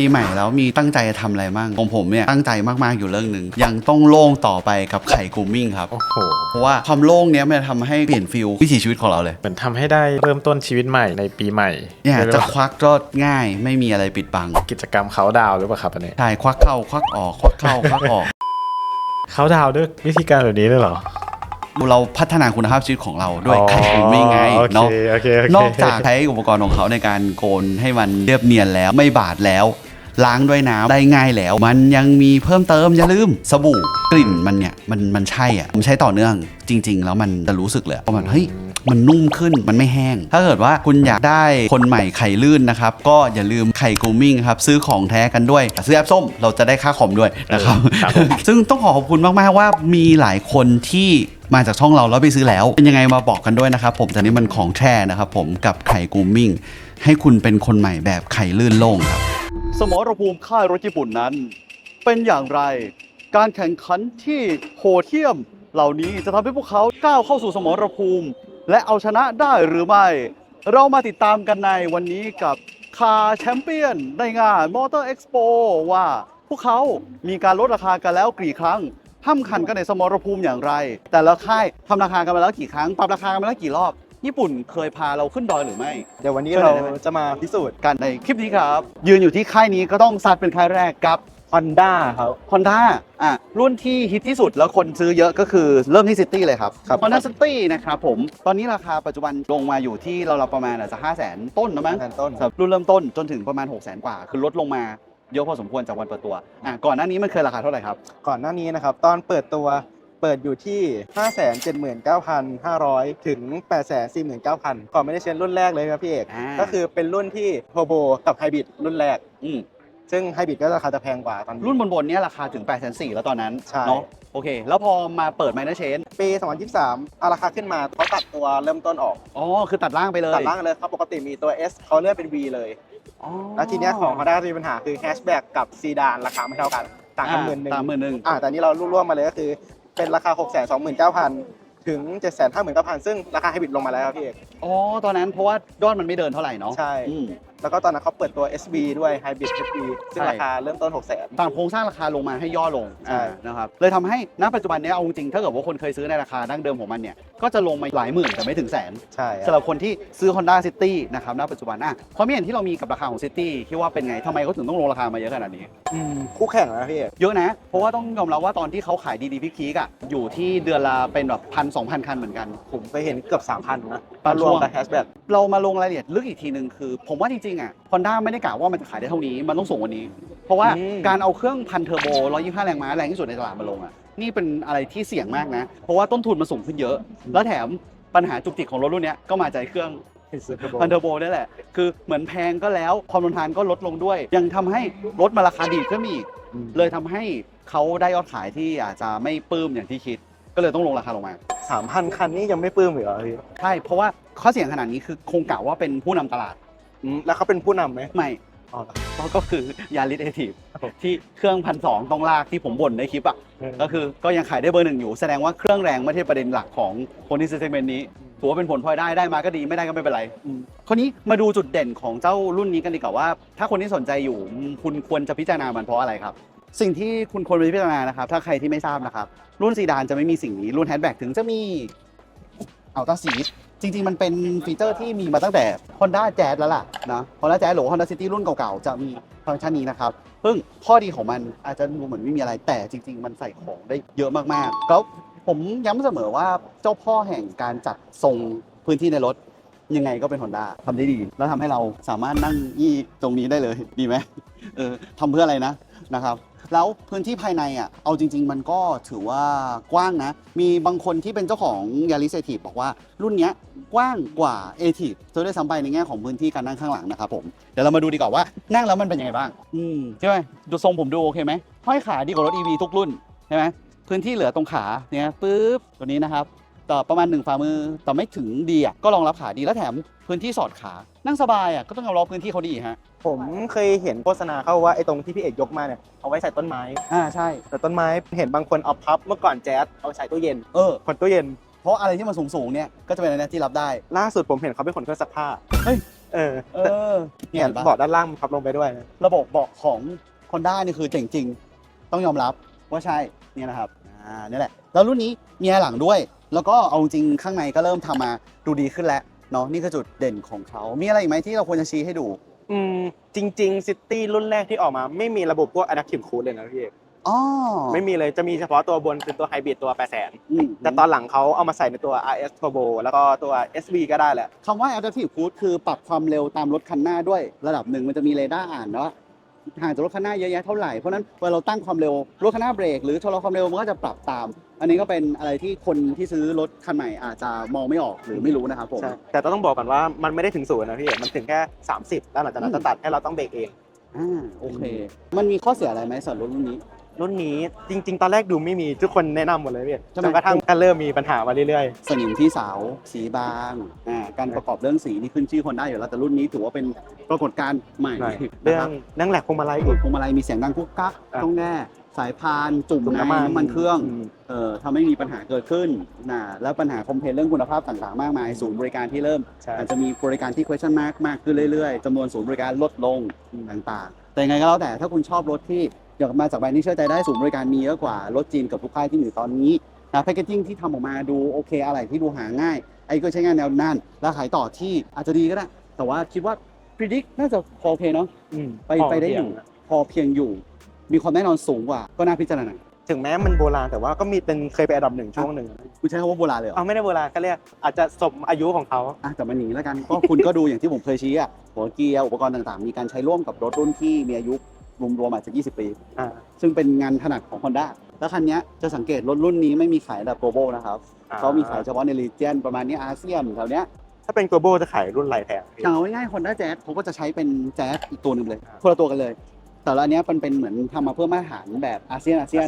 ปีใหม่แล้วมีตั้งใจจะทำอะไรบ้างของผมเนี่ยตั้งใจมากๆอยู่เรื่องหนึ่งยังต้องโล่งต่อไปกับไข่กูมมิ่งครับ โอ้โหเพราะว่าความโล่งเนี้ยมันจะทำให้เปลี่ยนฟิลวิถีชีวิตของเราเลยเหมือนทำให้ได้เริ่มต้นชีวิตใหม่ในปีใหม่เนี่ยรีกได้จะว่าควักก็ง่ายไม่มีอะไรปิดบังกิจกรรมเขาดาวน์หรือเปล่าครับอันนี้ใช่ควักเข้าควักออก ควักเข้าควักออกเขาดาวน์ด้วยวิธีการแบบนี้ด้วยเหรอ เราพัฒนาคุณภาพชีวิตของเราด้วยไข่กูมมิ่งไงอ๋อโอเนาะ เคโอเคโอเคนอกจากใช้อุปกรณ์ของเขาในการโกนให้มันเรียบเนียนแล้วไม่บาดแล้ว ล้างด้วยน้ำได้ง่ายแล้ว มันยังมีเพิ่มเติมอย่าลืมสบู่กลิ่นมันเนี่ยมันมันใช่อะผมใช้ต่อเนื่องจริง ๆ แล้วมันจะรู้สึกเลยว่ามันเฮ้ยมันนุ่มขึ้นมันไม่แห้ง ถ้าเกิดว่าคุณอยากได้คนใหม่ไข่ลื่นนะครับ ก็อย่าลืมไข่กูมิ่งครับ ซื้อของแท้กันด้วย ซื้อแอปส้มเราจะได้ค่าคอมด้วยนะครับครับผมซึ่งต้องขอขอบคุณมาก ๆ ว่ามีหลายคนที่มาจากช่องเราแล้วไปซื้อแล้ว เป็นยังไงมาบอกกันด้วยนะครับผมแต่นี่มันของแท้นะครับผมกับไข่กูมมิ่ง ให้คุณเป็นคนใหม่แบบไข่ลื่นโล่งครับ สมรภูมิค่ายรถญี่ปุ่นนั้น เป็นอย่างไร การแข่งขันที่โหดเหี้ยมเหล่านี้จะทำให้พวกเขาก้าวเข้าสู่สมรภูมิ และเอาชนะได้หรือไม่ เรามาติดตามกันในวันนี้กับคาแชมเปี้ยนในงานมอเตอร์เอ็กซ์โปว่าพวกเขามีการลดราคากันแล้วกี่ครั้งห้ามขันกันในสมรภูมิอย่างไร แต่ละค่ายทำราคากันมาแล้วกี่ครั้ง ปรับราคากันมาแล้วกี่รอบ ญี่ปุ่นเคยพาเราขึ้นดอยหรือไม่ เดี๋ยววันนี้ช่วยหน่เราอยได้ไหมจะมาพิสูจน์กันในคลิปนี้ครับ ยืนอยู่ที่ค่ายนี้ก็ต้องซัดเป็นค่ายแรกกับ Honda ครับ Honda อะรุ่นที่ฮิตที่สุดแล้วคนซื้อเยอะก็คือเริ่มที่ City เลยครับ ครับ Honda City นะครับผม ตอนนี้ราคาปัจจุบันลงมาอยู่ที่เราเราๆประมาณอาจจะห้าแสนต้นนะมั้งแทนต้นสำหรับรุ่นเริ่มต้นจนถึงประมาณ 6 0 0 0 0 0 กว่า คือลดลงมาเยอะพอสมควรจากวันเปิดตัว อะก่อนหน้านี้มันเคยราคาเท่าไหร่ครับ ก่อนหน้านี้นะครับตอนเปิดตัว เปิดอยู่ที่ 579,500 ถึง 849,000ก่อนไม่ได้เชนรุ่นแรกเลยครับพี่เอก อ่า ก็คือเป็นรุ่นที่โ u โบกับไฮบริดรุ่นแรก อืมซึ่งไฮบริดก็ราคาจะแพงกว่าตอนนี้ รุ่นบนๆเนี้ยราคาถึง8 4 0 0 0แล้วตอนนั้นใช่ เนาะโอเค แล้วพอมาเปิด Minor Chain ปี 2023เอาราคาขึ้นมาเขาตัดตัวเริ่มต้นออกอ๋อคือตัดล่างไปเลยตัดล่างเลยเขาปกติมีตัว S เขาเลื่อนเป็น V เลย อ๋อแล้วทีเนี้ยของ Honda จะมีปัญหาคือแฮชแบ็กกับซีดานราคาไม่เท่ากัน ต่างกันหมื่นหนึ่งต่างหมื่นหนึ่ง อ่าแต่อันนี้เราร่วมมาเลยก็คือ เป็นราคา 6 2 9 0 0 0 ถึง 7 5 9 0 0 0 ซึ่งราคาไฮบริดลงมาแล้วครับพี่เอก อ๋อ ตอนนั้นเพราะว่ายอดมันไม่เดินเท่าไหร่เนาะใช่ อืม แล้วก็ตอนนั้นเขาเปิดตัว SB ด้วย Hybrid SB ซึ่งใช่ราคาเริ่มต้น 6 0 0 0 0ตามโครงสร้างราคาลงมาให้ย่อลงใช่ อ่านะครับเลยทำให้ณปัจจุบันเนี้ยเอาจริงๆถ้าเกิดว่าคนเคยซื้อในราคาดั้งเดิมของมันเนี่ยก็จะลงมาหลายหมื่นแต่ไม่ถึงแสนใช่สำหรับคนที่ซื้อ Honda City นะครับณปัจจุบันอะความเห็นที่เรามีกับราคาของ City คิดว่าเป็นไงทำไมเขาถึงต้องลงราคามาเยอะขนาดนี้ อืมคู่แข่งนะพี่เอกเยอะนะ เพราะว่าต้องยอมรับว่าตอนที่เขาขายดีๆพีคๆอะอยู่ที่เดือนละเป็นแบบพันสองพันคันเหมือนกัน ผมไปเห็นเกือบ 3,000นะบางช่วงรวมกับแฮชแบ็กเรามาลงรายละเอียดลึกอีกทีหนึ่งคือ ผมว่าจริงๆอะ Honda ไม่ได้กะว่ามันจะขายได้เท่านี้ มันต้องสูงกว่านี้ เพราะว่าการเอาเครื่องพันเทอร์โบ 125 แรงม้าแรงที่สุดในตลาดมาลงอะ นี่เป็นอะไรที่เสี่ยงมากนะ เพราะว่าต้นทุนมันสูงขึ้นเยอะ แล้วแถมปัญหาจุกจิกของรถรุ่นเนี้ยก็มาจากเครื่อง พันเทอร์โบนี่แหละ คือเหมือนแพงก็แล้ว ความทนทานก็ลดลงด้วย ยังทำให้รถมาราคาดีขึ้นมาอีกเลยทำให้เขาได้ยอดขายที่อาจจะไม่ปลื้มอย่างที่คิด ก็เลยต้องลงราคาลงมา3,000คันนี่ยังไม่ปลื้มอีกเหรอพี่ ใช่ เพราะว่าข้อเสียงขนาดนี้คือคงกะว่าเป็นผู้นำตลาด อืมแล้วเขาเป็นผู้นำไหมไม่อ๋อเหรอ ก็ก็คือยาริสเอทีฟครับผม ที่เครื่องพันสองต้องลากที่ผมบ่นในคลิปอะก็คือก็ยังขายได้เบอร์หนึ่งอยู่แสดงว่าเครื่องแรงไม่ใช่ประเด็นหลักของคนที่ซื้อเซกเมนต์นี้ถือว่าเป็นผลพลอยได้ได้มาก็ดีไม่ได้ก็ไม่เป็นไรอืมคราวนี้มาดูจุดเด่นของเจ้ารุ่นนี้กันดีกว่าว่า ถ้าคนที่สนใจอยู่คุณควรจะพิจารณามันเพราะอะไรครับ สิ่งที่คุณควรไปพิจารณานะครับ ถ้าใครที่ไม่ทราบนะครับ รุ่นซีดานจะไม่มีสิ่งนี้ รุ่นแฮชแบ็กถึงจะมีเอาตาสี จริง ๆ มันเป็นฟีเจอร์ที่มีมาตั้งแต่ Honda Jazz แล้วล่ะนะ Honda Jazz หรือ Honda City รุ่นเก่าๆ จะมีฟังก์ชันนี้นะครับซึ่งข้อดีของมันอาจจะดูเหมือนไม่มีอะไรแต่จริง ๆ มันใส่ของได้เยอะมากๆแล้วผมย้ำเสมอว่าเจ้าพ่อแห่งการจัดทรงพื้นที่ในรถยังไงก็เป็น Honda ทำได้ดี แล้วทำให้เราสามารถนั่งยี่ตรงนี้ได้เลยดีไหมเออทำเพื่ออะไรนะ นะครับแล้วพื้นที่ภายในอะเอาจริง ๆ มันก็ถือว่ากว้างนะ มีบางคนที่เป็นเจ้าของยาริสเอทีฟบอกว่ารุ่นเนี้ยกว้างกว่าเอทีฟจะได้ซ้ำไปในแง่ของพื้นที่การนั่งข้างหลังนะครับผมเดี๋ยวเรามาดูดีกว่าว่านั่งแล้วมันเป็นยังไงบ้าง อืมใช่ไหมดูทรงผมดูโอเคไหมห้อยขาดีกว่ารถ EV ทุกรุ่นใช่ไหมพื้นที่เหลือตรงขาเนี่ยปุ๊บตัวนี้นะครับ ต่อประมาณหนึ่งฝ่ามือแต่ไม่ถึงดีอะก็รองรับขาดีแล้วแถมพื้นที่สอดขา นั่งสบายอะก็ต้องยอมรับพื้นที่เขาดีฮะผมเคยเห็นโฆษณาเข้าว่าไอ้ตรงที่พี่เอกยกมาเนี่ยเอาไว้ใส่ต้นไม้ อ่าใช่ แต่ต้นไม้เห็นบางคนเอาพับเมื่อก่อนแจ๊สเอาใส่ตู้เย็นเออ คนตู้เย็น เพราะอะไรที่มันสูงๆเนี่ยก็จะเป็นอะไรที่รับได้ ล่าสุดผมเห็นเขาเป็นคนเครื่องซักผ้าเฮ้ย เออเออเนี่เนี่ยยเห็นปะเบาะด้านล่างมันพับลงไปด้วยนะระบบเบาะของ Honda นี่คือเจ๋งจริงต้องยอมรับว่าใช่เนี่ยนะครับอ่านี่แหละ แล้วรุ่นนี้มีแอร์หลังด้วย แล้วก็เอาจริงข้างในก็เริ่มทำมาดูดีขึ้นแล้วเนาะนี่คือจุดเด่นของเขา มีอะไรอีกไหมที่เราควรจะชี้ให้ดู อืมจริงๆซิตี้รุ่นแรกที่ออกมา ไม่มีระบบพวก adaptive cruise เลยนะพี่อ๋อไม่มีเลยจะมีเฉพาะตัวบนคือตัวไฮบริดตัว800อืมแต่ตอนหลังเขาเอามาใส่ในตัว RS Turbo แล้วก็ตัว SV ก็ได้แหละคำว่า adaptive cruise คือปรับความเร็วตามรถคันหน้าด้วย ระดับหนึ่งมันจะมีเรดาร์อ่านเนาะห่างจากรถคันหน้าเยอะแยะเท่าไหร่ เพราะฉะนั้นเวลาเราตั้งความเร็วรถคันหน้าเบรกหรือชะลอความเร็วมันก็จะปรับตาม อันนี้ก็เป็นอะไรที่คนที่ซื้อรถคันใหม่อาจจะมองไม่ออกหรือไม่รู้นะครับผม ใช่แต่ต้องบอกก่อนว่ามันไม่ได้ถึงศูนย์นะพี่มันถึงแค่ 30 แล้วหลังจากนั้นจะตัดให้เราต้องเบรกเอง อ่าโอเค มันมีข้อเสียอะไรไหมสำหรับรถรุ่นนี้ รุ่นนี้จริง ๆ ตอนแรกดูไม่มีทุกคนแนะนำหมดเลยพี่ใช่ไหมจนกระทั่งก็เริ่มมีปัญหามาเรื่อยสนิมที่เสาสีบางอ่าการประกอบเรื่องสีนี่ขึ้นชื่อคนได้อยู่แล้วแต่รุ่นนี้ถือว่าเป็นปรากฏการณ์ใหม่ๆหน่อยนะเรื่อคงบเรื่องแหลกพวงมาลัยอีก พวงมาลัยมีเสียงดังกุ๊กกักอะ ต้องแน่ สายพานจุ่มจุ่มในน้ำมันน้ำมันเครื่องอืมเอ่อทำให้มีปัญหาเกิดขึ้นนะแล้วปัญหาคอมเพลนเรื่องคุณภาพต่างๆ มากมายศูนย์บริการที่เริ่มใช่อาจจะมีบริการที่ question mark มากขึ้นเรื่อยๆจำนวนศูนย์บริการลดลงต่างๆ แต่ยังไงก็แล้วแต่ถ้าคุณชอบรถที่อยากมาจากแบรนด์ที่เชื่อใจได้ศูนย์บริการมีเยอะกว่ารถจีนกับทุกค่ายที่มีอยู่ตอนนี้นะแพคเกจิ้งที่ทำออกมาดูโอเคอะไรที่ดูหาง่าย ไอ้ก็ใช้งานแนวนานแล้วขายต่อที่อาจจะดีก็ได้แต่ว่าคิดว่า predict น่าจะพอโอเคเนาะอืมไปไปได้อยู่พอเพียงอยู่ มีความแน่นอนสูงกว่าก็น่าพิจารณาถึงแม้มันโบราณแต่ว่าก็มีเป็นเคยไปอันดับหนึ่งช่วงหนึ่งคุณใช้คำว่าโบราณเลยเหรอเอาไม่ได้โบราณก็เรียกอาจจะสมอายุของเขาอะแต่มันหนีแล้วกันก็คุณก็ดูอย่างที่ผมเคยชี้อะหัวเกียร์อุปกรณ์ต่างๆ มีการใช้ร่วมกับรถรุ่นที่มีอายุรวมๆอาจจะ 20 ปีอ่าซึ่งเป็นงานถนัดของ Honda แล้วคันเนี้ยจะสังเกตรถรุ่นนี้ไม่มีขายแบบ global นะครับอ่าเขามีขายเฉพาะใน region ประมาณนี้อาเซียนแถวเนี้ยถ้าเป็น global จะขายรุ่นไรแทนพี่อย่างเอาง่ายๆ Honda Jazz เขาก็จะใช้เป็น Jazz อีกตัวหนึ่งเลยอ่าคนละตัวกันเลย แต่ละอันเนี้ยมันเป็นเหมือนทำมาเพื่อมาตรฐานแบบอาเซียนอาเซียน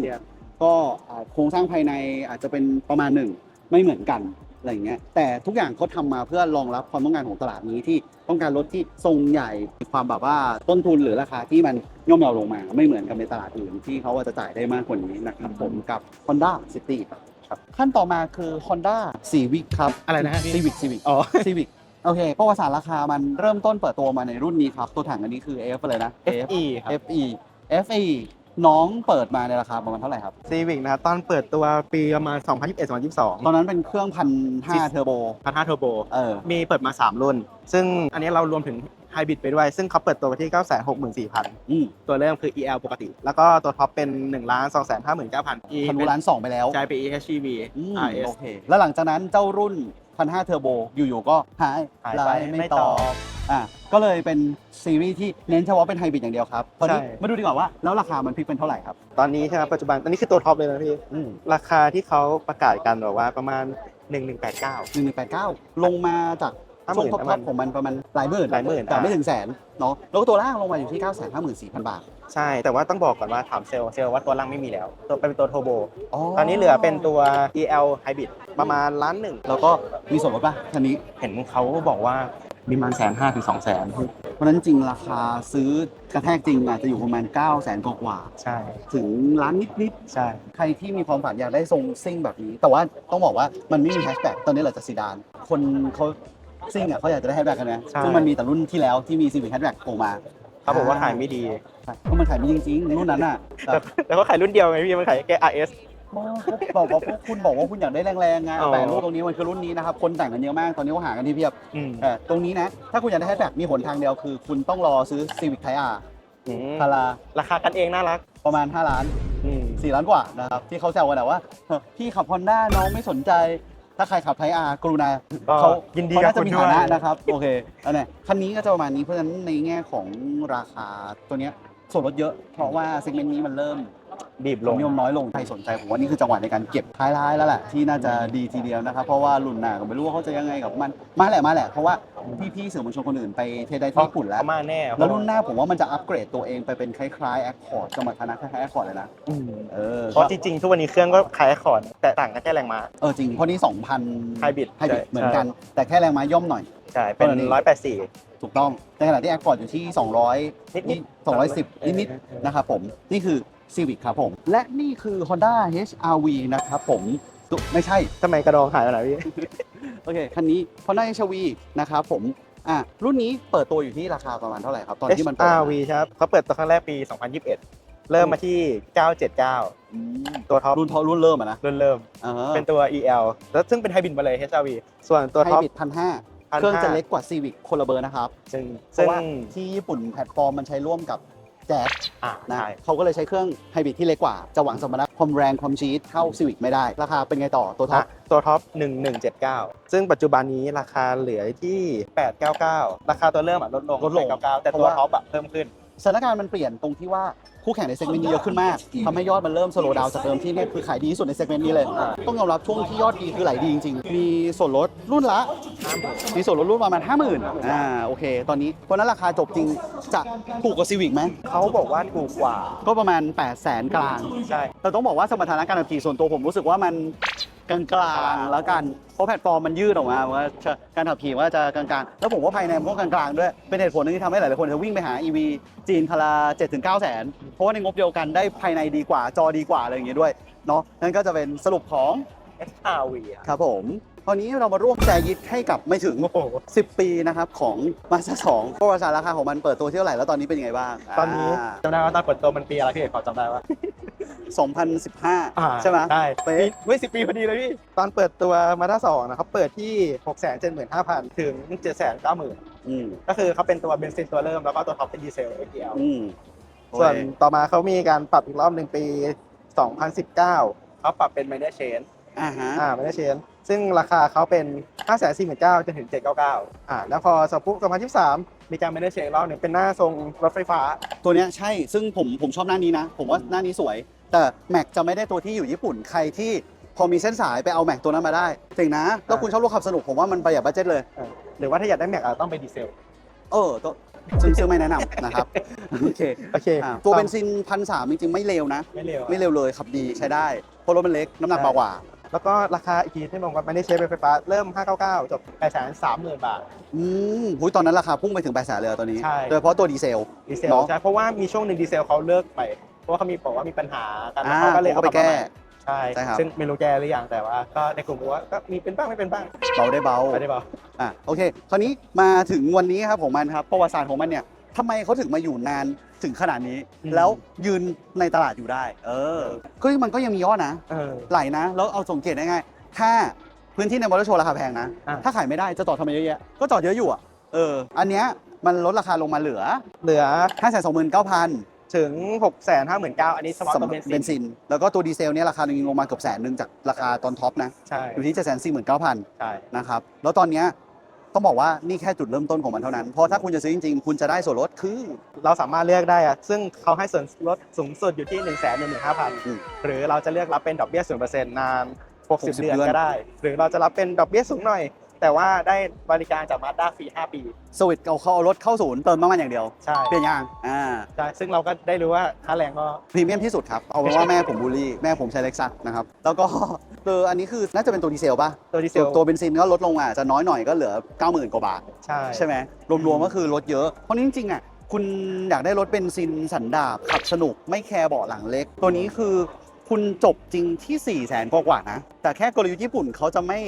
ก็อ่าโครงสร้างภายในอาจจะเป็นประมาณหนึ่งไม่เหมือนกันอะไรอย่างเงี้ยแต่ทุกอย่างเขาทำมาเพื่อรองรับความต้องการของตลาดนี้ที่ต้องการรถที่ทรงใหญ่มีความแบบว่าต้นทุนหรือราคาที่มันย่อมเยาลงมา ไม่เหมือนกับในตลาดอื่นที่เขาว่าจะจ่ายได้มากกว่านี้นะครับผมกับ Honda City ครับขั้นต่อมาคือ Honda Civic ครับอะไรนะฮะพี่ Civic Civic อ๋อ Civic โอเคประวัติศาสตร์ราคามันเริ่มต้นเปิดตัวมาในรุ่นนี้ครับ ตัวถังอันนี้คือ F เลยนะ FE ครับ FE FE น้องเปิดมาในราคาประมาณเท่าไหร่ครับ Civic นะครับตอนเปิดตัวปีประมาณ 2021-2022ตอนนั้นเป็นเครื่องพันห้าเทอร์โบ พันห้าเทอร์โบ เออ มีเปิดมา 3 รุ่น ซึ่งอันนี้เรารวมถึงไฮบริดไปด้วย ซึ่งเขาเปิดตัวไปที่ 964,000 อืมตัวเริ่มคือ EL ปกติ แล้วก็ตัวท็อปเป็น 1 2 5 9 9 0 0 E ทะลุล้านสองไปแล้ว ใช่เป็น EHEV อืม RS โอเค แล้วหลังจากนั้นเจ้ารุ่น พันห้าเทอร์โบอยู่ๆก็หายหายไปลน์ไม่ตอบอะก็เลยเป็นซีรีส์ที่เน้นเฉพาะเป็นไฮบริดอย่างเดียวครับตอนนี้ใช่ มาดูดีกว่าว่าแล้วราคามันพลิกเป็นเท่าไหร่ครับ ตอนนี้ใช่ไหมปัจจุบันอันนี้คือตัวท็อปเลยนะพี่ อืมราคาที่เขาประกาศกันบอกว่าประมาณ 1189 หนึ่งหนึ่งแปดเก้าลงมาจากห้าห ช่วมื่งนท็อปๆของมันประมาณหลายหมื่นหลายหมื่นแต่ไม่อะถึงแสนเนาะแล้วก็ตัวล่างลงมาอยู่ที่ 9 5 4 0 0 0 บาท ใช่แต่ว่าต้องบอกก่อนว่าถามเซลล์เซลล์ว่าตัวล่างไม่มีแล้วตัวเป็นตัวโทโบอ๋อตอนนี้เหลือเป็นตัว EL Hybrid ประมาณล้านหนึ่งแล้วก็มีส่วนลดป่ะคันนี้เห็นเขาบอกว่ามีประมันแสนห้าถึงสองแสนเพราะฉะนั้นจริงราคาซื้อกระแทกจริงอาจจะอยู่ประมาณ9 0 0แสนกว่าใช่ๆถึงล้านนิดใช่ๆใครที่มีความฝันอยากได้ทรงซิ่งแบบนี้ แต่ว่าต้องบอกว่ามันไม่มีแฮชแบ็กตอนนี้เหลือแต่ซีดาน คนเขา ซิ่งอะเขาอยากจะได้แฮชแบ็กกันนะใช่ ซึ่งมันมีแต่รุ่นที่แล้วที่มีซีวิคแฮชแบ็กโผล่มาเขาบอกว่าขายไม่ดีใช่เพราะมันขายไม่จริงๆรุ่นนั้นอะแต่แต่แล้วก็ขายรุ่นเดียวไงพี่มันขายแค่ RS บอกว่าพวกคุณบอกว่าคุณอยากได้แรงๆไงอ๋อ แต่รุ่นตรงนี้มันคือรุ่นนี้นะครับคนแต่งกันเยอะมากตอนนี้ก็หากันที่เพียบอืมเออตรงนี้นะถ้าคุณอยากได้แฮชแบ็กมีหนทางเดียวคือ คุณต้องรอซื้อ Civic Type R อืมพาราราคากันเองน่ารักประมาณ 5 ล้าน อืม 4 ล้านกว่านะครับที่เขาแซวกันนะว่าเฮ้ยพี่ขับ Honda น้องไม่สนใจ ถ้าใครขับไทอาร์กรุณาก็เขายินดีเขากับน่าจะคุณมีด้วฐาย นะนะครับ โอเคอันนี้คันนี้ก็จะประมาณนี้เพราะฉะนั้นในแง่ของราคาตัวเนี้ยส่วนลดเยอะ เพราะว่าเซกเมนต์นี้มันเริ่ม บีบลลงงนิยมน้อยลงใครสนใจผมว่านี่คือจังหวะในการเก็บท้ายร้ายแล้วแหละที่น่าจะดีทีเดียวนะครับเพราะว่ารุ่นหน้าก็ไม่รู้ว่าเขาจะยังไงกับมันมาแหละมาแหละเพราะว่าพี่ๆสื่อมวลชนคนอื่นไปเทสได้ที่ญี่ปุ่นแล้วเขามาแน่แล้วรุ่นหน้าผมว่ามันจะอัปเกรดตัวเองไปเป็นคล้ายๆ Accord สมรรถนะคล้ายๆ Accord เลยนะอืมเออเพราะจริงๆทุกวันนี้เครื่องก็ขายคอร์ดแต่ต่างกันแค่แรงม้าเออจริงเพราะนี่2,000 Hybrid ไฮบริดใช่เหมือนกัน แต่แค่แรงม้าย่อมหน่อยใช่เป็นตอนนี้ร้อยแปดสี่ถูกต้องในขณะที่ Accord อยู่ที่ 200นิดๆนี่210 นิดๆนะครับผม นี่คือ Civic ครับผม และนี่คือ Honda HR-V นะครับผมตุไม่ใช่ ทำไมกระดองหายไปไหนพี่ โอเค คันนี้ Honda HR-V นะครับผม อะ รุ่นนี้เปิดตัวอยู่ที่ราคาประมาณเท่าไหร่ครับ ตอนที่มันเปิด HRV ครับเขาเปิดตัวครั้งแรกปี 2021 เริ่มมาที่ 979 อืมตัวท็อปรุ่นพอรุ่นเริ่มอะนะรุ่นเริ่ม อ่าเป็นตัว EL แล้วซึ่งเป็นไฮบริดมาเลย HRV ส่วนตัวไฮท็อป บริดพันห้า1,500เครื่องจะเล็กกว่าซีวิ c คนละเบอร์นะครับ ซึ่งเพซึ่ราะงว่าที่ญี่ปุ่นแพลตฟอร์มมันใช้ร่วมกับ แจ๊สอ่านะใช่ เขาก็เลยใช้เครื่องไฮบริดที่เล็กกว่า จะหวังสมรรถความแรงความชีดเท่าซีวิ c ไม่ได้ ราคาเป็นไงต่อตัวท็อปอะตัวท็อป 1179 ซึ่งปัจจุบันนี้ราคาเหลือที่ 899 ราคาตัวเริ่มอะลดลงลดลง 899แต่เพตัราะวว่าท็อปอะเพิ่มขึ้น สถานการณ์มันเปลี่ยนตรงที่ว่า คู่แข่งในเซกเมนต์นี้เยอะขึ้นมากทำให้ยอดมันเริ่มสโลว์ดาวจากเดิมที่เนี่ยคือขายดีที่สุดในเซกเมนต์นี้เลยอ่าต้องยอมรับช่วงที่ยอดดีคือไหลดีจริงๆ มีส่วนลดรุ่นละ มีส่วนลดรุ่นประมาณ 50,000อ่าโอเค ตอนนี้เพราะฉะนั้นราคาจบจริงจะถูกกว่าซีวิ c ไหมเขาบอกว่าถูกกว่า ก็ประมาณ 8 0 0แสนกลาง ใช่ แต่ต้องบอกว่าสมรรถนะการขับขี่ส่วนตัวผมรู้สึกว่ามัน กลางๆแล้วกันเพราะแพลตฟอร์มมันยืดออกมาว่าการขับขี่ว่าจะกลางๆ แล้วผมว่าภายในมันก็กลางๆด้วยเป็นเหตุผลหนึงที่ทำให้หลายๆคนจะวิ่งไปหา EV จีนคารา7ถึง9แสนเพราะว่าในงบเดียวกันได้ภายในดีกว่าจอดีกว่าอะไรอย่างเงี้ยด้วยเนาะนั่นก็จะเป็นสรุปของ HRV อะครับผมตอนนี้เรามาร่วมแจยิดให้กับไม่ถึงโอ้โห10 ปีนะครับของมาสสองประวัติศาสตร์ราคาของมันเปิดตัวที่เท่าไหร่แล้วตอนนี้เป็นยังไงบ้าง ตอนนี้จำได้ว่าตอนเปิดตัวมันปีอะไรพี่เอกขอจำได้ว่า 2015 ใช่ไหมใช่เป๊ะเว้ยสิปีพอดีเลยพี่ ตอนเปิดตัวมาด้าสองนะครับ เปิดที่ 6 7 5 0 0 0 ถึง 7 9 0 0 0 0 อืมก็คือเขาเป็นตัวเบนซินตัวเริ่ม แล้วก็ตัวท็อปเป็นดีเซล ATL อืมส่วนโอเคต่อมาเขามีการปรับอีกรอบหนึ่งปี 2019 เขาปรับเป็น minor change อ่าฮะอ่า minor change ซึ่งราคาเขาเป็น 5 4 9 0 0 0จนถึง 799อ่าแล้วพอสปุก2023 มีการ minor change รอบหนึ่งเป็นหน้าทรงรถไฟฟ้า ตัวเนี้ยใช่ซึ่งผมผมชอบหน้านี้นะ ผมว่าหน้านี้สวย แต่แม็กจะไม่ได้ตัวที่อยู่ญี่ปุ่นใครที่พอมีเส้นสายไปเอาแม็กตัวนั้นมาได้เจ๋งนะแล้วคุณชอบรถขับสนุกผมว่ามันประหยัดบัดเจ็ตเลย หรือว่าถ้าอยากได้แม็กอะต้องเป็นดีเซล เออตัวซึ่งซึ่งไม่แนะนำนะครับ โอเคโอเคอ่าตัวเบนซินพันสามจริงๆ ไม่เร็วนะ ไม่เร็วอะไม่เร็วเลยขับดีใช้ได้เพราะรถมันเล็กน้ำหนักใช่เบากว่า แล้วก็ราคาอีกทีที่บอกว่าไม่ได้ใช้เป็นไฟฟ้าเริ่ม 599 จบ8 3 0 0 0 0บาท อืมหุยตอนนั้นราคาพุ่งไปถึง8แสนเลยอะตอนนี้ ใช่ โดยเฉพาะตัวดีเซล ดีเซลเนอะใช่เพราะว่ามีช่วงหนึ่งดีเซลเขาเลิกไป เพราะว่าเขามีบอกว่ามีปัญหากันอ่าเขาก็เลยเขาเอาก็ไปแก้มาใหม่ใช่ใช่ครับ ซึ่งไม่รู้แก้หรือยังแต่ว่าก็ในกลุ่มบอกว่าก็มีเป็นบ้างไม่เป็นบ้างเบาได้เบาไม่ได้เปล่า อะโอเค คราวนี้มาถึงวันนี้ครับของมันครับประวัติศาสตร์ของมันเนี่ยทำไมเขาถึงมาอยู่นานถึงขนาดนี้ อืม แล้วยืนในตลาดอยู่ได้ เออก็มันก็ยังมียอดนะ เออ ไหลนะ แล้วเอาสังเกตได้ง่ายถ้าพื้นที่ในมอเตอร์โชว์ราคาแพงนะ อะ ถ้าขายไม่ได้จะจอดทำไมเยอะแยะ ก็จอดเยอะอยู่อะ เออ อันเนี้ยมันลดราคาลงมาเหลือ เหลือ 5 2 9 0 0 0 ถึง 6 5 9 0 0 0อันนี้เฉพาะตัวเบนเบนซิซินนแล้วก็ตัวดีเซลเนี่ยราคาหนึงลงมาเกือบแสนหนึ่งจากราคาตอนท็อปนะ ใช่ อยู่ที่7 4 9 0 0 0ใช่ นะครับ แล้วตอนเนี้ยต้องบอกว่านี่แค่จุดเริ่มต้นของมันเท่านั้น เพราะถ้าคุณจะซื้อจริงๆ คุณจะได้ส่วนลดคือ เราสามารถเลือกได้อะซึ่งเขาให้ส่วนลดสูงสุดอยู่ที่ 1 1 5 0 0 อืม 0 หรือเราจะเลือกรับเป็นดอกเบี้ย0%นาน 60 60 เดือนเดือน ก็ได้ หรือเราจะรับเป็นดอกเบี้ยสูงหน่อย แต่ว่าได้บริการจากมาด้าฟรี5 ปี สวิตช์เอาเขาเอารถเข้าศูนย์เติมน้ำมันอย่างเดียว ใช่เปลี่ยนยางอ่าใช่ซึ่งเราก็ได้รู้ว่าค่าแรงก็ พรีเมียมที่สุดครับ เอาเป็นว่าแม่ผมบูลลี่ แม่ผมใช้เล็กซัสนะครับ แล้วก็ เอออันนี้คือน่าจะเป็นตัวดีเซลป่ะตัวดีเซตัวลตัวเบนซินก็ลดลงอะจะน้อยหน่อยก็เหลือ 90,000 กว่าบาท ใช่ใช่ไหมรวมๆก็คือลดเยอะ เพราะจริงๆอะคุณอยากได้รถเบนซินสันดาปขับสนุกไม่แคร์เบาะหลังเล็ก ตัวนี้คือคุณจบจริงที่4 0 0แสนกว่าๆนะ แต่แค่กลยุทธ์ญี่ปุ่นเขาจะไม่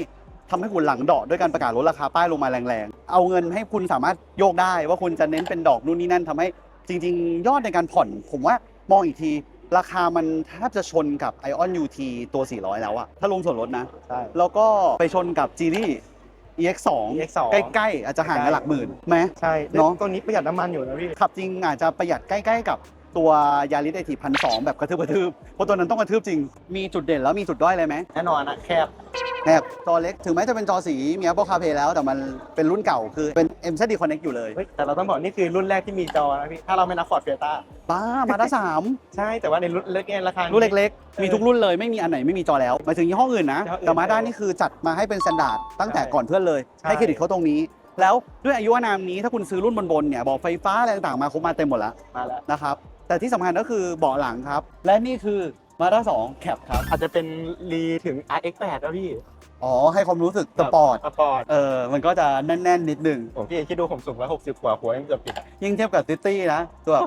ทำให้คุณหลังดอกด้วยการประกาศลดราคาป้ายลงมาแรงๆ เอาเงินให้คุณสามารถโยกได้ ว่าคุณจะเน้นเป็นดอกนู่นนี่นั่นทำให้จริง ๆ ยอดในการผ่อน ผมว่ามองอีกที ราคามันแทบจะชนกับ Ion UT ตัว 400 แล้วอะถ้ารวมส่วนลดนะ ใช่ แล้วก็ไปชนกับจีรี่ EX2 EX2 ใกล้ๆ อาจจะห่างกันหลักหมื่นไหม ใช่เนอะตัวนี้ประหยัดน้ำมันอยู่นะพี่ ขับจริงอาจจะประหยัดใกล้ ๆ กับ ตัวยาริสไอทีพันสแบบกระทืบกระทืบเพราะตัวนั้นต้องกระทืบจริง มีจุดเด่นแล้วมีจุดด้อยอะไรไหมแน่นอนนะแคบแอบจอเล็กถึงแม้จะเป็นจอสีมี Apple CarPlay แล้วแต่มันเป็นรุ่นเก่าคือเป็น MZD Connect อยู่เลยเฮ้ยแต่เราต้องบอกนี่คือรุ่นแรกที่มีจอนะพี่ถ้าเราไม่นับฟอร์ดเฟียต้าบ้ามาด้าสามใช่แต่ว่าในรุ่นเล็กเนี่ยราคารุ่นเล็กเออๆมีทุกรุ่นเลยไม่มีอันไหนไม่มีจอแล้วหมายถึงยี่ห้ออื่นนะยี่ห้ออื่นแต่มาด้านี่คือจัดมาให้เป็นสแตนดาร์ดตั้งแต่ใช่ก่อนเพื่อนเลยใช่ให้เครดิตเขาตรงนี้แล้วด้วยอายุอานามนี้ถ้าคุณซื้อรุ่นบนๆเนี่ยบอกไฟฟ้าอะไรต่างๆมาครบมาเต็มหมดแล้วมาแล้วนะครับ แต่ที่สำคัญก็คือเบาะหลังครับ และนี่คือมาด้า2แคปครับ อาจจะเป็นรีถึง RX8 แล้วพี่อ๋อ ให้ความรู้สึกสปอร์ต สปอร์ตเออ มันก็จะแน่น ๆ นิดนึงผมพี่เอกคิดดูผมสูงร้อยหกสิบกว่าหัวยังเกือบปิดอะยิ่งเทียบกับซิตี้นะตัวแบบ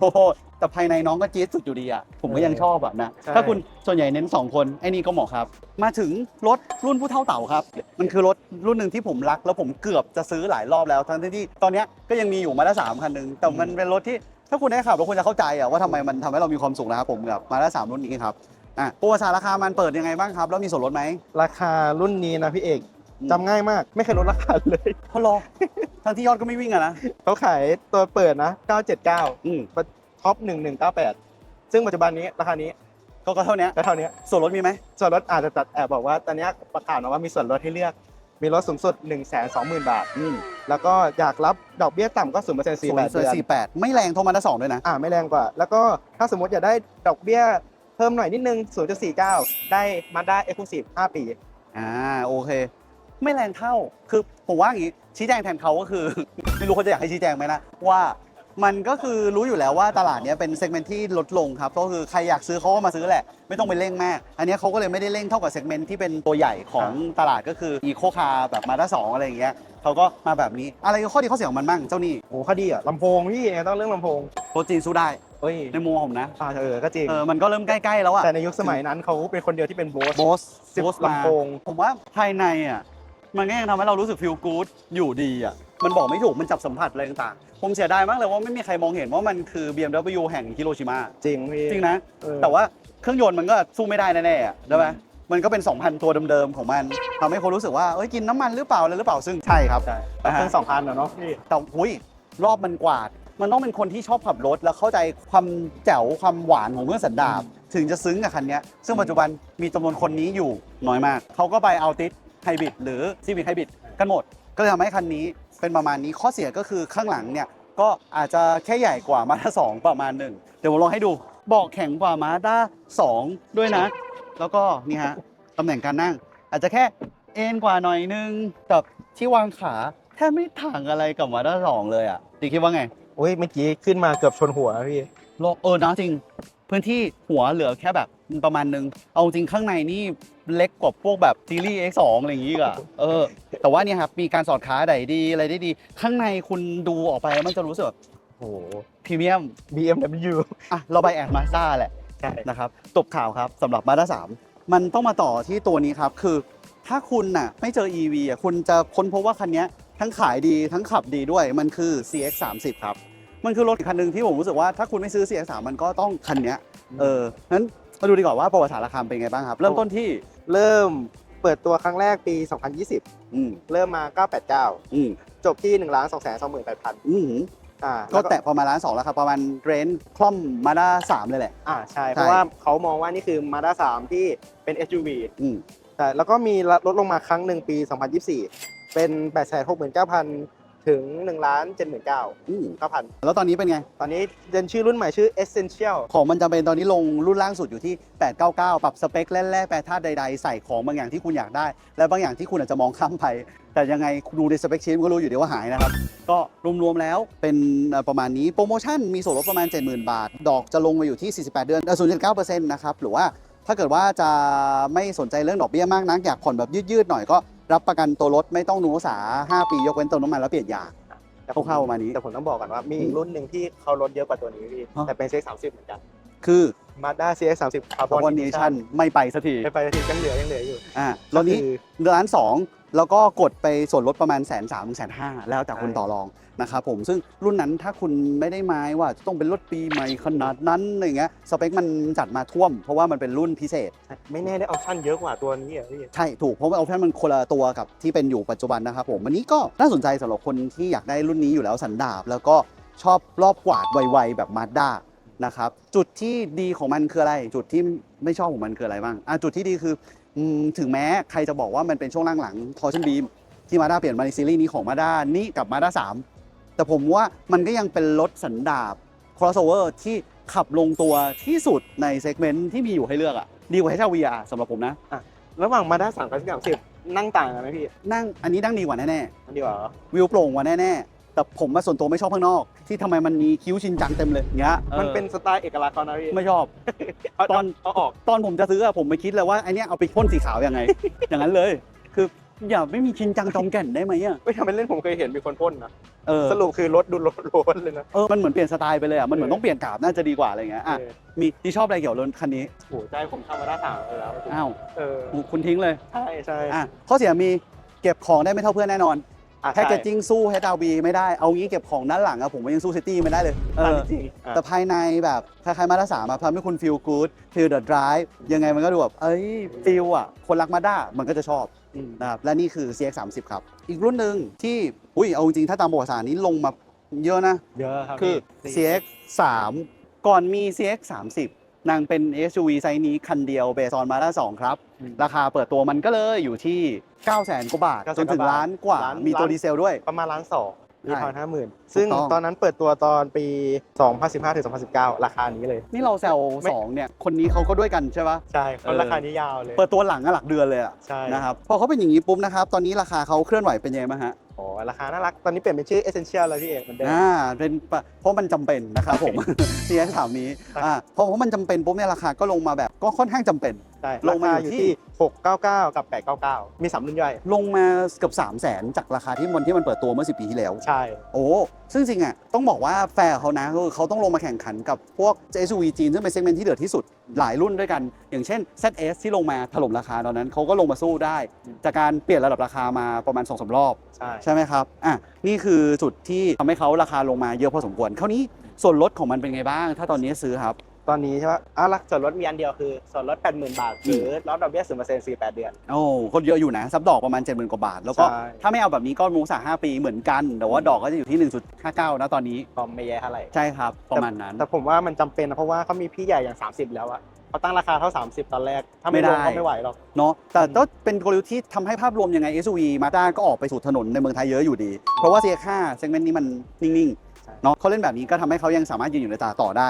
โอ้โหแต่ภายในน้องก็จี๊ดสุดอยู่ดีอะ ผมก็ยังชอบแบบนะใช่ถ้าคุณส่วนใหญ่เน้น 2 คน ไอ้นี่ก็เหมาะครับ มาถึงรถรุ่นผู้เท่าเต่าครับ มันคือรถรุ่นหนึ่งที่ผมรัก แล้วผมเกือบจะซื้อหลายรอบแล้ว ทั้งที่ตอนเนี้ยก็ยังมีอยู่มาได้สามคันหนึ่งแต่มันเป็นรถที่ ถ้าคุณได้ขับแล้วคุณจะเข้าใจอะว่าทำไมมันทำให้เรามีความสุขนะครับผมกับมาได้สามรุ่นนี้ครับอะประวัติศาสตร์ราคามันเปิดยังไงบ้างครับแล้วมีส่วนลดไหม ราคารุ่นนี้นะพี่เอกอืม จำง่ายมาก ไม่เคยลดราคาเลยเขารอ ทั้งที่ยอดก็ไม่วิ่งอะนะเขาขายตัวเปิดนะ 979อืมท็อป1198 ซึ่งปัจจุบันนี้ราคานี้ก็ก็เท่านี้ก็เท่านี้ส่วนลดมีไหมส่วนลดอาจจะตัดแอบบอกว่าตอนนี้ประกาศมาว่ามีส่วนลดให้เลือก มีลดสูงสุด 1 2 0 0 0 0 บาท อืมแล้วก็อยากรับดอกเบี้ยต่ำก็0%ศูนย์48เดือนสี่แปดไม่แรงเท่ามาด้าสองด้วยนะ อ่าไม่แรงกว่า แล้วก็ถ้าสมมติอยากได้ดอกเบี้ยเพิ่มหน่อยนิดนึง 0.49 ได้มาด้าเอ็กซ์คลูซีฟ5ปี อ่าโอเค ไม่แรงเท่าคือผมว่าอย่างนี้ชี้แจงแทนเขาก็คือ ไม่รู้เขาจะอยากให้ชี้แจงไหมนะว่า มันก็คือรู้อยู่แล้วว่าตลาดเนี้ยเป็นเซกเมนต์ที่ลดลงครับ ก็คือใครอยากซื้อเขาก็มาซื้อแหละ ไม่ต้องไปเร่งมาก อันเนี้ยเขาก็เลยไม่ได้เร่งเท่ากับเซกเมนต์ที่เป็นตัวใหญ่ของตลาดก็คืออีโคคาแบบมาด้าสองอะไรอย่างเงี้ยเขาก็มาแบบนี้อะไรคือข้อดีข้อเสียของมันบ้างเจ้านี่โอ้ข้อดีอะลำโพงพี่ต้องเรื่องลำโพงโปรจีนสู้ได้เฮ้ยในมุมผมนะอ่าเออก็จริงเออมันก็เริ่มใกล้ๆแล้วอะแต่ในยุคสมัยนั้นเขาเป็นคนเดียวที่เป็นโบสโบสสิบโบสลำโพงผมว่าภายในอะมันก็ยังทำให้เรารู้สึกฟีลกู๊ดอยู่ดีอะ มันบอกไม่ถูกมันจับสัมผัสอะไรต่างๆ ผมเสียดายมากเลยว่าไม่มีใครมองเห็นว่ามันคือ BMW แห่งฮิโรชิมาจริงพี่จริงนะ เออ แต่ว่าเครื่องยนต์มันก็สู้ไม่ได้แน่ๆอะใช่ไหมมันก็เป็น 2,000 ตัวเดิมๆของมันทำให้คนรู้สึกว่าเอ้ยกินน้ำมันหรือเปล่าอะไรหรือเปล่าซึ่งใช่ครับ ใช่แต่เครื่องสองพันอะเนาะพี่ แต่หุยรอบมันกวาด มันต้องเป็นคนที่ชอบขับรถ แล้วเข้าใจความแจ๋วความหวานของเครื่องสันดาปถึงจะซึ้งกับคันเนี้ยซึ่งปัจจุบันมีจำนวนคนนี้อยู่น้อยมาก เขาก็ไปเอาติสไฮบริดหรือซีวิ c ไฮบริดกันหมด ก็เลยทำให้คันนี้ เป็นประมาณนี้ข้อเสียก็คือข้างหลังเนี่ยก็อาจจะแค่ใหญ่กว่ามาด้าสองประมาณหนึ่งเดี๋ยวผมลองให้ดูเบอกแข็งกว่ามาด้าสองด้วยนะ แล้วก็นี่ฮะตำแหน่งการนั่ง อาจจะแค่เอ็นกว่าหน่อยนึงกับที่วางขาแทบไม่ต่างอะไรกับมาด้าสองเลยอะดิคิดว่าไงโอ้ยเมื่อกี้ขึ้นมาเกือบชนหัวพี่โลกเออนะจริง พื้นที่หัวเหลือแค่แบบประมาณนึงเอาจริงข้างในนี่ เล็กกว่าพวกแบบซีรีส์ X2 อะไรอย่างงี้อีกอะเออ แต่ว่าเนี่ยครับมีการสอดขาไดดีอะไรได้ดี ข้างในคุณดูออกไปแล้วมันจะรู้สึกแบบโอ้โห พรีเมียม BMW อะเราไปแอดมาสด้าแหละใช่ นะครับตบข่าวครับสำหรับมาด้า3มันต้องมาต่อที่ตัวนี้ครับ คือ ถ้าคุณน่ะไม่เจอ EV อะคุณจะค้นพบว่าคันเนี้ยทั้งขายดีทั้งขับดีด้วยมันคือ CX 3 0ครับ มันคือรถอีกคันหนึ่งที่ผมรู้สึกว่าถ้าคุณไม่ซื้อ CX 3มันก็ต้องคันเนี้ยเออนั้นมาดูดีกว่าว่าประวัติศาสตร์ราคาเป็นไงบ้างครับ เริ่มต้นที่ เริ่มเปิดตัวครั้งแรกปี 2020 อืมเริ่มมา 989 อืมจบที่ 1 2 2 8 0 0 0อืมอ่าก็ล้วแตะประมาณล้านสองแล้วครับ ประมาณเรนคล่อมมาด้าสามเลยแหละ อ่าใช่ใช่เพราะว่าเขามองว่านี่คือ Mazda 3 ที่เป็น SUV อืมใช่แล้วก็มีลดลงมาครั้งหนึ่งปี 2024 เป็น 869,000 ถึง1 79,000อืม9,000แล้วตอนนี้เป็นไง ตอนนี้เดินชื่อรุ่นใหม่ชื่อ Essential ของมันจะเป็นตอนนี้ลงรุ่นล่างสุดอยู่ที่ 899 ปรับสเปคแร่ๆแปรธาตุใดๆ ใส่ของบางอย่างที่คุณอยากได้ และบางอย่างที่คุณอาจจะมองข้ามไป แต่ยังไงดูในสเปคชีทก็รู้อยู่เดียวว่าหายนะครับ ก็รวมๆแล้วเป็นเอ่อประมาณนี้โปรโมชั่นมีส่วนลดประมาณ 70,000 บาท ดอกจะลงมาอยู่ที่ 48 เดือนเอ่อ0.9%นะครับหรือว่าถ้าเกิดว่าจะไม่สนใจเรื่องดอกเบี้ยมากนักอยากผ่อนแบบยืดๆหน่อยก็ รับประกันตัวรถไม่ต้องนูสา5 ปียกเว้นเติมน้ำมันแล้วเปลี่ยนยาง แต่ผมคร่าวๆประมาณนี้แต่ผมต้องบอกก่อนว่ามีอีกรุ่นหนึ่งที่เขาลดเยอะกว่าตัวนี้พี่ฮะ แต่เป็น CX 30 เหมือนกันคือ Mazda CX 30 คาร์บ Carbon อนเนชั่นไม่ไปสักทีไปไปทียังเหลือยังเหลืออยู่อ่าตอนนี้ก็คือเดือนล้านสอง แล้วก็กดไปส่วนลดประมาณแสนสามถึงแสนห้าแล้วแต่คุณใช่ต่อรองนะครับผมซึ่งรุ่นนั้นถ้าคุณไม่ได้ไม้ว่าจะต้องเป็นรถปีใหม่ขนาดนั้นอะไรเงี้ยสเปคมันจัดมาท่วม เพราะว่ามันเป็นรุ่นพิเศษ ไม่แน่ได้ออปชั่นเยอะกว่าตัวนี้อะพี่ใช่ถูกเพราะว่าเอาแค่มันคนละตัวกับที่เป็นอยู่ปัจจุบันนะครับผมวันนี้ก็น่าสนใจสำหรับคนที่อยากได้รุ่นนี้อยู่แล้วสันดาบ แล้วก็ชอบรอบกวาดไวๆแบบมาด้านะครับจุดที่ดีของมันคืออะไร จุดที่ไม่ชอบของมันคืออะไรบ้างอะจุดที่ดีคืออืม ถึงแม้ใครจะบอกว่ามันเป็นช่วงล่างหลังทอร์ชันบีมที่มาด้าเปลี่ยนมาในซีรีส์นี้ของมาด้านี่กับมาด้า3แต่ผมว่ามันก็ยังเป็นรถสันดาบ crossover ที่ขับลงตัวที่สุดในเซกเมนต์ที่มีอยู่ให้เลือกอะดีกว่า HRV อะสำหรับผมนะ ระหว่าง Mazda 3กับ CX 30นั่งต่างกันไหมพี่ นั่งอันนี้นั่งดีกว่าแน่อันดีกว่าเหรอ ๆวิวโปร่งกว่าแน่ๆ แต่ผมมาส่วนตัวไม่ชอบข้างนอก ที่ทำไมมันมีคิ้วชินจังเต็มเลยอย่างเงี้ยมันออเป็นสไตล์เอกลักษณ์เขานะพี่ไม่ชอบ เอาตอน เอาออก ตอนผมจะซื้ออะผมไม่คิดเลยว่าไอเนี้ยเอาไปพ่นสีขาวยังไง อย่างนั้นเลย คืออย่าไม่มีชินจังจอมแก่นได้ไหมอะไม่ทำเป็นเล่นผมเคยเห็นมีคนพ่นนะเออสรุปคือรถดูรถโลนเลยนะเออมันเหมือนเปลี่ยนสไตล์ไปเลยอะมันเหมือนต้องเปลี่ยนกราบน่าจะดีกว่าอะไรเงี้ยอะเออมีที่ชอบอะไรเกี่ยวกับรถคันนี้โหใจผมทำมาได้สามเลยแล้วอ้าวเออคุณทิ้งเลย ใช่ใช่ อะข้อเสียมีเก็บของได้ไม่เท่าเพื่อนแน่นอนอะ แพ็กเกจจิ้งสู้ HRV ไม่ได้ เอางี้เก็บของด้านหลังอะผมว่ายังสู้ซิตี้ไม่ได้เลยเอใช่อจริงอะแต่ภายในแบบคล้ายๆมาด้าสามอะทำให้คุณฟีลกู๊ดฟีลเดอะดライยังไงมันก็ดูแบบเอ้ยฟีลอะคนรักมาด้ามันก็จะชอบอืมนะครับและนี่คือ CX 30ครับ อีกรุ่นหนึ่งที่อุ้ยเอาจริงๆถ้าตามประวัติศาสตร์นี้ลงมาเยอะนะเยอะครับคือพี่ CX 3ก่อนมี CX 30นางเป็น SUV ไซส์นี้คันเดียวเบซอนมาด้า2ครับอืม ราคาเปิดตัวมันก็เลยอยู่ที่ 9 0 0 0 0 0กว่าบาท900,000จนถึงล้านกว่าล้าน มีตัวล้านดีเซลด้วย ประมาณล้านสองมีใช่พันห้าหมื่นซึ่งถูกต้อง ตอนนั้นเปิดตัวตอนปี 2015ถึง2019 ราคานี้เลย นี่เราแซวไม่ สองเนี่ยคนนี้เขาก็ด้วยกันใช่ปะ ใช่เพราะเออ ราคานี้ยาวเลยเปิดตัวหลังอะหลักเดือนเลยอะใช่นะครับพอเขาเป็นอย่างนี้ปุ๊บนะครับตอนนี้ราคาเขาเคลื่อนไหวเป็นยังไงบ้างฮะโอ้ราคาน่ารัก ตอนนี้เปลี่ยนเป็นชื่อ Essential แล้วพี่เอกเหมือนเดิม อ่าเป็นปะเพราะมันจำเป็นนะครับผม CX ถามนี้ครับอ่าเพราะเพราะมันจำเป็นปุ๊บเนี่ยราคาก็ลงมาแบบก็ค่อนข้างจำเป็น ใช่ลรางมาคาออยู่ยู่ที่ที่ 699 กับ 899 มีสามรุ่นย่อย ลงมาเกือบ 3 0 0แสนจากราคาที่วันที่มันเปิดตัวเมื่อ 10 ปีที่แล้ว ใช่ โอ้ ซึ่งจริงอะ ต้องบอกว่าแฟร์เขานะคือเขาต้องลงมาแข่งขันกับพวก SUV จีน ซึ่งเป็นเซกเมนต์ที่เดือดที่สุดหลายรุ่นด้วยกัน อย่างเช่น ZS ที่ลงมาถล่มราคาตอนนั้นเขาก็ลงมาสู้ได้ จากการเปลี่ยนระดับราคามาประมาณ2อสรอบ ใช่ใช่ไหมครับอะนี่คือจุดที่ทำให้เขาราคาลงมาเยอะพอสมควรคราวนี้ส่วนลดของมันเป็นไงบ้าง ถ้าตอนนี้ซื้อครับ ตอนนี้ใช่ปะอะละส่วนลดมีอันเดียวคือ ส่วนลด 80,000 บาท หรือลดดอกเบี้ย0% 48 เดือน โอ้ก็เยอะอยู่นะ ซับดอกประมาณ 7 0,000 กว่าบาท แล้วก็ ใช่ ถ้าไม่เอาแบบนี้ก็มูสา5ปีเหมือนกัน แต่ว่าดอกก็จะอยู่ที่ 1.59 นะตอนนี้ ก็ไม่แย่เท่าไหร่ ใช่ครับ ประมาณนั้น แต่ผมว่ามันจำเป็นนะ เพราะว่าเขามีพี่ใหญ่อย่าง 30 แล้วอะเขาตั้งราคาเท่า 30 ตอนแรก ถ้าไม่ไม่ลได้ งก็ไม่ไหวหรอก เนาะแต่ก็เป็นกลยุทธ์ที่ทำให้ภาพรวมยังไง SUV มาด้าก็ออกไปสู่ถนนในเมืองไทยเยอะอยู่ดี เพราะว่า CX5 เซกเมนต์นี้มันนิ่ง ใช่ ๆ เนาะเขาเล่นแบบนี้ก็ทำให้เขายังสามารถยืนอยู่ในตลาดต่อได้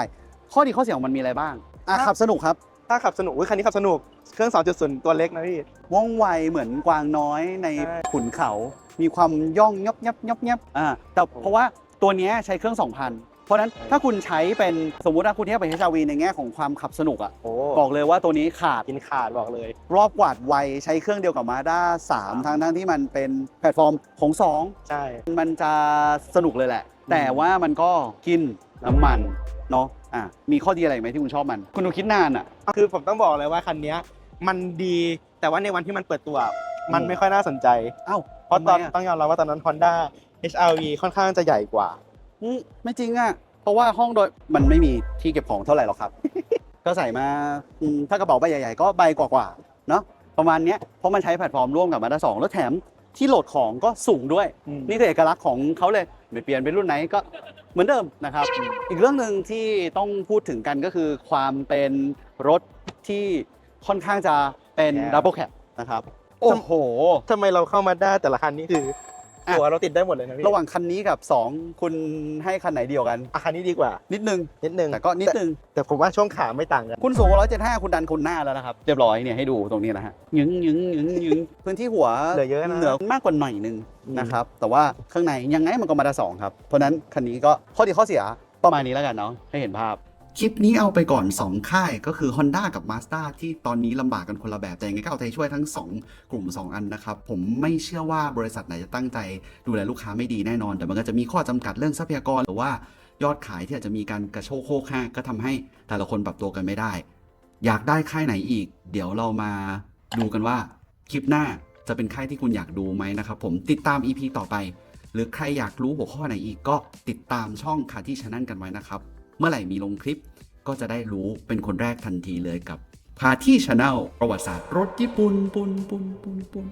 ข้อดีข้อเสียของมันมีอะไรบ้างอะขับสนุกครับถ้าขับสนุกอุ๊ยคันนี้ขับสนุก เครื่อง 2.0 ตัวเล็กนะพี่ ว่องไวเหมือนกวางน้อยในใช่ ขุนเขา มีความย่องยับยับยับยับอ่าแต่เพราะว่าตัวเนี้ยใช้เครื่อง 2,000 เพราะฉะนั้นถ้าคุณใช้เป็นสมมุติว่าคุณเทียบไป HRV ในแง่ของความขับสนุกอะโอ้บอกเลยว่าตัวนี้ขาดกินขาดบอกเลย รอบกวาดไวใช้เครื่องเดียวกับ Mazda 3ทั้งทั้งที่มันเป็นแพลตฟอร์มของใช่2มันจะสนุกเลยแหละ แต่ว่ามันก็กินน้ำมันเนาะ อะมีข้อดีอะไรไหมที่คุณชอบมัน คุณดูคิดนานอะคือผมต้องบอกเลยว่าคันเนี้ยมันดีแต่ว่าในวันที่มันเปิดตัว มันอืมไม่ค่อยน่าสนใจ เอ้าเพราะตอนทำไมอะ ต้องยอมรับว่าตอนนั้น Honda HRV ค่อนข้างจะใหญ่กว่า อืมไม่จริงอะเพราะว่าห้องโดยมันไม่มีที่เก็บของเท่าไหร่หรอกครับ ก็ใส่มาอืมถ้ากระเป๋าใบใหญ่ๆ ก็ใบกว่าๆเนาะประมาณเนี้ยเพราะมันใช้แพลตฟอร์มร่วมกับมาด้าสองแล้วแถมที่โหลดของก็สูงด้วยอืมนี่คือเอกลักษณ์ของเขาเลยไม่เปลี่ยนเป็นรุ่นไหนก็ เหมือนเดิมนะครับ อีกเรื่องหนึ่งที่ต้องพูดถึงกันก็คือความเป็นรถที่ค่อนข้างจะเป็น Cab ดับเบิลแคปนะครับ โอ้โห ทำไมเราเข้ามาได้แต่ละคันนี่คือ อะ หัวเราติดได้หมดเลยนะพี่ระหว่างคันนี้กับ2คุณให้คันไหนเดียวกันอะคันนี้ดีกว่า นิดนึง นิดนึงแต่ก็นิดนึง แต่ผมว่าช่วงขาไม่ต่างกัน คุณสูงร้อยเจ็ดห้าคุณดันคุณหน้าแล้วนะครับ เรียบร้อยเนี่ยให้ดูตรงนี้นะฮะยึงยึงยึงยึงพื้นที่หัวเหลือเยอะนะ เหลือมากกว่าหน่อยหนึงอืมนะครับ แต่ว่าข้างในยังไงมันก็มาด้าสองครับ เพราะฉะนั้นคันนี้ก็ข้อดีข้อเสียประมาณนี้แล้วกันเนาะให้เห็นภาพ คลิปนี้เอาไปก่อน 2 ค่ายก็คือ Honda กับ Mazda ที่ตอนนี้ลำบากกันคนละแบบ แต่ยังไงก็เอาใจช่วยทั้ง 2 กลุ่ม 2 อันนะครับ ผมไม่เชื่อว่าบริษัทไหนจะตั้งใจดูแลลูกค้าไม่ดีแน่นอน แต่มันก็จะมีข้อจำกัดเรื่องทรัพยากร หรือว่ายอดขายที่อาจจะมีการกระโชกโคกห้าก็ทำให้แต่ละคนปรับตัวกันไม่ได้ อยากได้ค่ายไหนอีก เดี๋ยวเรามาดูกันว่าคลิปหน้าจะเป็นค่ายที่คุณอยากดูไหมนะครับผมติดตาม EP ต่อไป หรือใครอยากรู้หัวข้อไหนอีกก็ติดตามช่องคาที่ช anel กันไว้นะครับ เมื่อไหร่มีลงคลิป ก็จะได้รู้เป็นคนแรกทันทีเลยกับพาที่ชาแนลประวัติศาสตร์รถญี่ปุ่นปุ่นปุ่นปุ่นปุ่น